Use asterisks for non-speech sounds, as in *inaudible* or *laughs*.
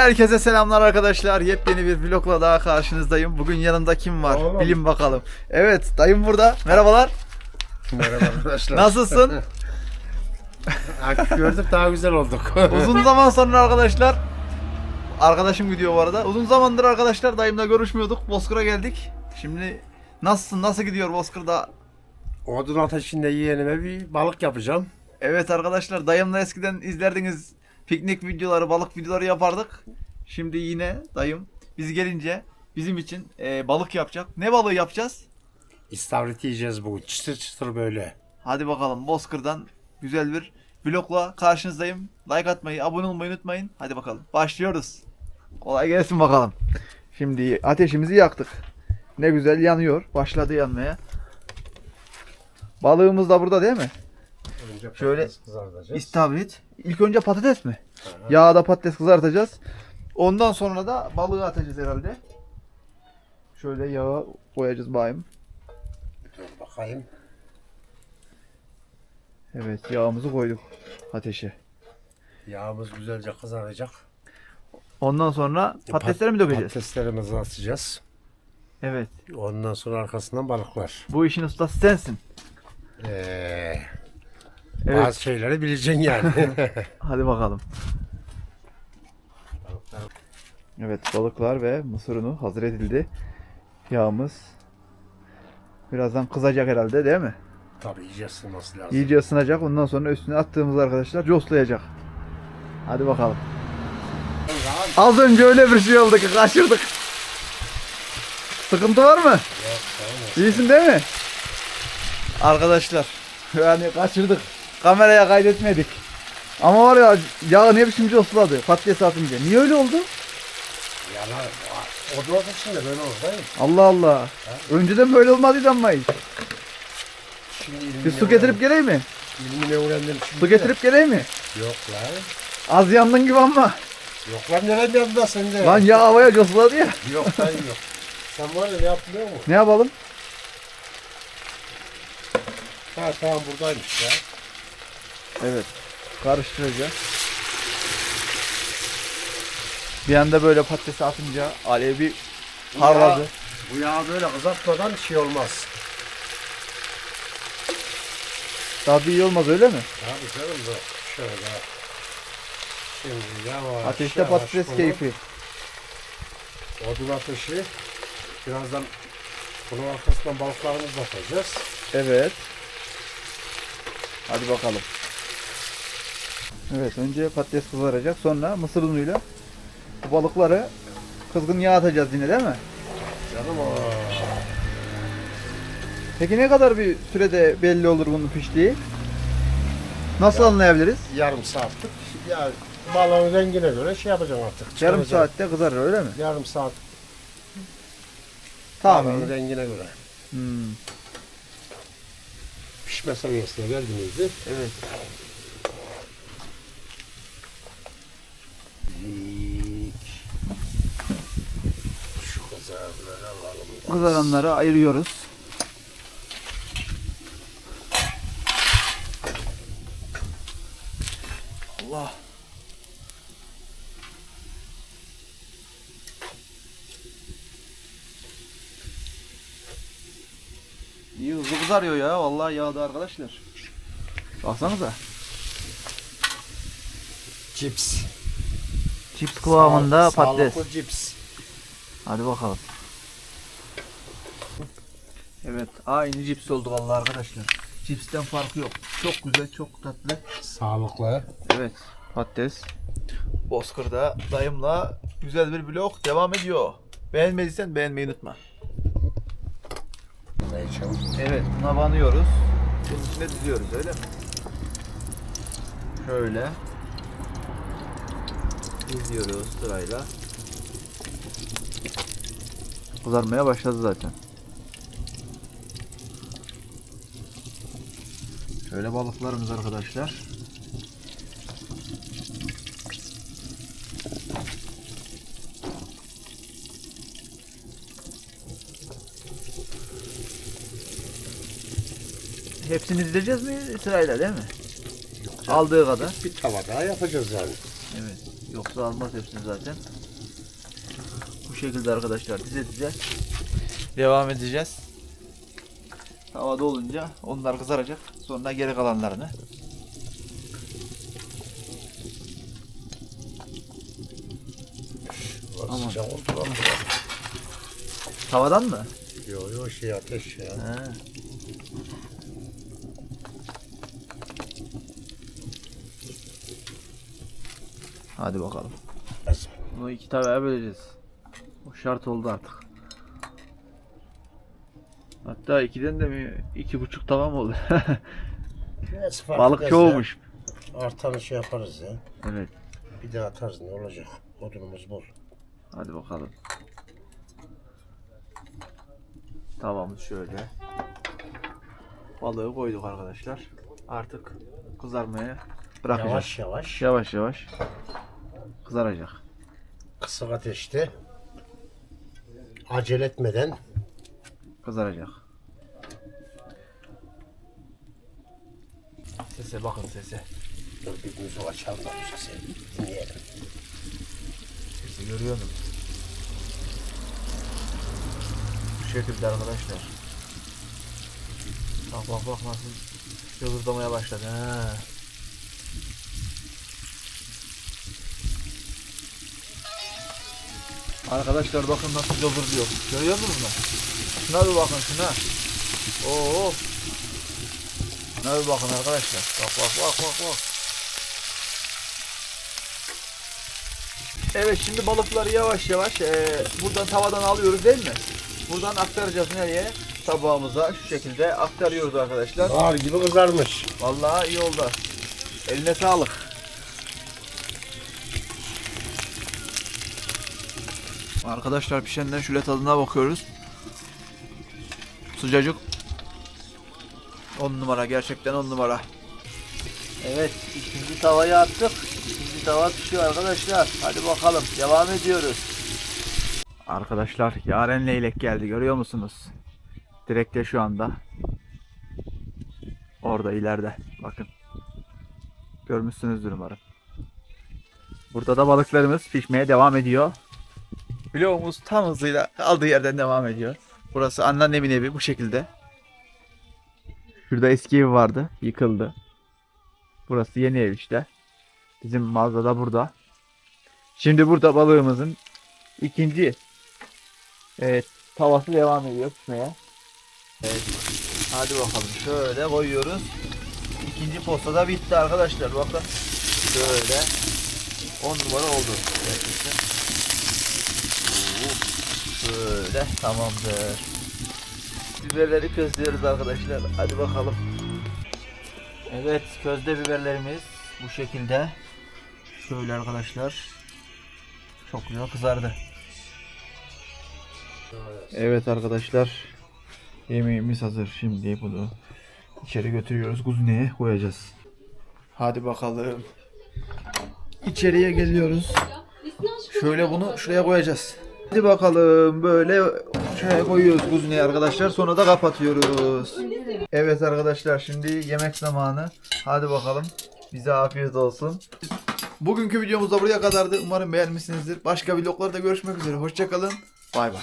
Herkese selamlar arkadaşlar. Yepyeni bir vlogla daha karşınızdayım. Bugün yanımda kim var? Oğlum. Bilin bakalım. Evet, dayım burada. Merhabalar. Merhaba arkadaşlar. Nasılsın? *laughs* Akif gördük daha güzel olduk. *laughs* Uzun zaman sonra arkadaşlar. Arkadaşım gidiyor bu arada. Uzun zamandır arkadaşlar dayımla görüşmüyorduk. Bozkır'a geldik. Şimdi nasılsın? Nasıl gidiyor Bozkır'da? Odun ateşinde yeğenime bir balık yapacağım. Evet arkadaşlar dayımla eskiden izlerdiniz piknik videoları, balık videoları yapardık. Şimdi yine dayım biz gelince bizim için e, balık yapacak. Ne balığı yapacağız? İstavrit yiyeceğiz bugün. Çıtır çıtır böyle. Hadi bakalım Bozkır'dan güzel bir vlogla karşınızdayım. Like atmayı, abone olmayı unutmayın. Hadi bakalım başlıyoruz. Kolay gelsin bakalım. Şimdi ateşimizi yaktık. Ne güzel yanıyor. Başladı yanmaya. Balığımız da burada değil mi? Önce Şöyle kızartacağız. İstavrit. İlk önce patates mi? Yağda patates kızartacağız. Ondan sonra da balığı atacağız herhalde. Şöyle yağı koyacağız bayım. Dur bakayım. Evet yağımızı koyduk ateşe. Yağımız güzelce kızaracak. Ondan sonra E, patatesleri mi dökeceğiz? Patateslerimizi atacağız. Evet. Ondan sonra arkasından balıklar. Bu işin ustası sensin. Ee, Evet. Bazı şeyleri bileceksin yani. *laughs* *laughs* Hadi bakalım. Evet balıklar ve mısır unu hazır edildi. Yağımız birazdan kızacak herhalde değil mi? Tabii iyice ısınması lazım. İyice ısınacak. Ondan sonra üstüne attığımız arkadaşlar coslayacak. Hadi bakalım. Az önce öyle bir şey oldu ki kaçırdık. Sıkıntı var mı? İyisin değil mi? Arkadaşlar *laughs* yani kaçırdık. Kameraya kaydetmedik. Ama var ya yağ ne biçim cosladı patates atınca. Niye öyle oldu? Yani odun ateşinde böyle olur değil mi? Allah Allah. Önceden böyle olmadıydı ama hiç. Şimdi Bir su getirip geleyim mi? İlmini öğrendim şimdi. Su getirip geleyim mi? Yok lan. Az yandın gibi ama. Yok lan nereden yanında sen de? Lan yağ havaya cosladı ya. Yok lan yok. Sen var ya ne yaptın biliyor musun? Ne yapalım? Ha tamam buradaymış ya. Evet. Karıştıracağız. Bir anda böyle patatesi atınca alev bir parladı. Bu yağ böyle kızartmadan şey olmaz. Tabii iyi olmaz öyle mi? Abi canım da şöyle. Şimdi yavaş Ateşte yavaş patates bunu- keyfi. Odun ateşi. Birazdan bunun arkasından balıklarımızı atacağız. Evet. Hadi bakalım. Evet önce patates kızaracak sonra mısır unuyla bu balıkları kızgın yağ atacağız yine değil mi? Canım o. Peki ne kadar bir sürede belli olur bunun piştiği? Nasıl anlayabiliriz? Yarım saatlik. Ya balığın rengine göre şey yapacağım artık. Yarım çıkaracağım. saatte kızarır öyle mi? Yarım saat Tamam. balığın rengine göre. Hmm, Pişme seviyesine geldiğimizde evet. Kızaranları ayırıyoruz. Allah. İyi hızlı kızarıyor ya. Vallahi yağda arkadaşlar. Baksanıza. Cips. Chips kıvamında Sağ- patates. Sağlıklı cips. Hadi bakalım. Evet, aynı cips oldu vallahi arkadaşlar. Cipsten farkı yok. Çok güzel, çok tatlı. Sağlıklı. Evet, patates. Bozkır'da dayımla güzel bir vlog devam ediyor. Beğenmediysen beğenmeyi unutma. Evet, buna banıyoruz. Bunun içine diziyoruz öyle mi? Şöyle. Diziyoruz sırayla. Kızarmaya başladı zaten. Şöyle balıklarımız arkadaşlar. Hepsini dizeceğiz mi sırayla değil mi? Aldığı kadar. Bir tava daha yapacağız yani. Evet. Yoksa almaz hepsini zaten. Bu şekilde arkadaşlar dize dize devam edeceğiz. Havada olunca onlar kızaracak. Sonra geri kalanlarını. Aman. Sıcak oldu lan bu. Tavadan mı? Yo yo şey ateş ya. He. Hadi bakalım. Bunu iki tavaya böleceğiz. O şart oldu artık. Hatta ikiden de mi iki buçuk tava mı oldu? *laughs* Neyse, fark Balık etmez çoğumuş. ya. Artanı şey yaparız ya. Evet. Bir de atarız ne olacak. Odunumuz bol. Hadi bakalım. Tavamız şöyle. Balığı koyduk arkadaşlar. Artık kızarmaya bırakacağız. Yavaş yavaş. Yavaş yavaş kızaracak. Kısık ateşte. Acele etmeden Kızaracak. Sese bakın sese. Dur bir müzik açalım da bu sesi dinleyelim. Sesi görüyor musun? Bu şekilde arkadaşlar. Bak bak bak nasıl yıldızlamaya başladı ha. Arkadaşlar bakın nasıl yıldızlıyor. Görüyor musunuz? Şuna bir bakın şuna. Oo. Şuna bir bakın arkadaşlar. Bak bak bak bak bak. Evet şimdi balıkları yavaş yavaş eee, buradan tavadan alıyoruz değil mi? Buradan aktaracağız nereye? Tabağımıza şu şekilde aktarıyoruz arkadaşlar. Ağır gibi kızarmış. Vallahi iyi oldu. Eline sağlık. Arkadaşlar pişenden şöyle tadına bakıyoruz. Sıcacık. 10 numara gerçekten 10 numara. Evet ikinci tavayı attık. İkinci tava pişiyor arkadaşlar. Hadi bakalım devam ediyoruz. Arkadaşlar Yaren Leylek geldi görüyor musunuz? Direkte şu anda. Orada ileride. Bakın. Görmüşsünüzdür umarım. Burada da balıklarımız pişmeye devam ediyor. Vlogumuz tam hızıyla kaldığı yerden devam ediyor. Burası anneannemin evi bu şekilde. Şurada eski evi vardı. Yıkıldı. Burası yeni ev işte. Bizim mağaza da burada. Şimdi burada balığımızın ikinci evet, tavası devam ediyor pişmeye. Evet. Hadi bakalım şöyle koyuyoruz. İkinci posta da bitti arkadaşlar bakın. Şöyle 10 numara oldu. Gerçekten. Oo, Şöyle tamamdır. Biberleri közlüyoruz arkadaşlar. Hadi bakalım. Evet közde biberlerimiz bu şekilde. Şöyle arkadaşlar. Çok güzel kızardı. Evet arkadaşlar. Yemeğimiz hazır. Şimdi bunu içeri götürüyoruz. Kuzineye koyacağız. Hadi bakalım. İçeriye geliyoruz. Şöyle bunu şuraya koyacağız. Hadi bakalım böyle şuraya koyuyoruz kuzineye arkadaşlar. Sonra da kapatıyoruz. Evet arkadaşlar şimdi yemek zamanı. Hadi bakalım. Bize afiyet olsun. Bugünkü videomuz da buraya kadardı. Umarım beğenmişsinizdir. Başka vloglarda görüşmek üzere. Hoşçakalın. Bay bay.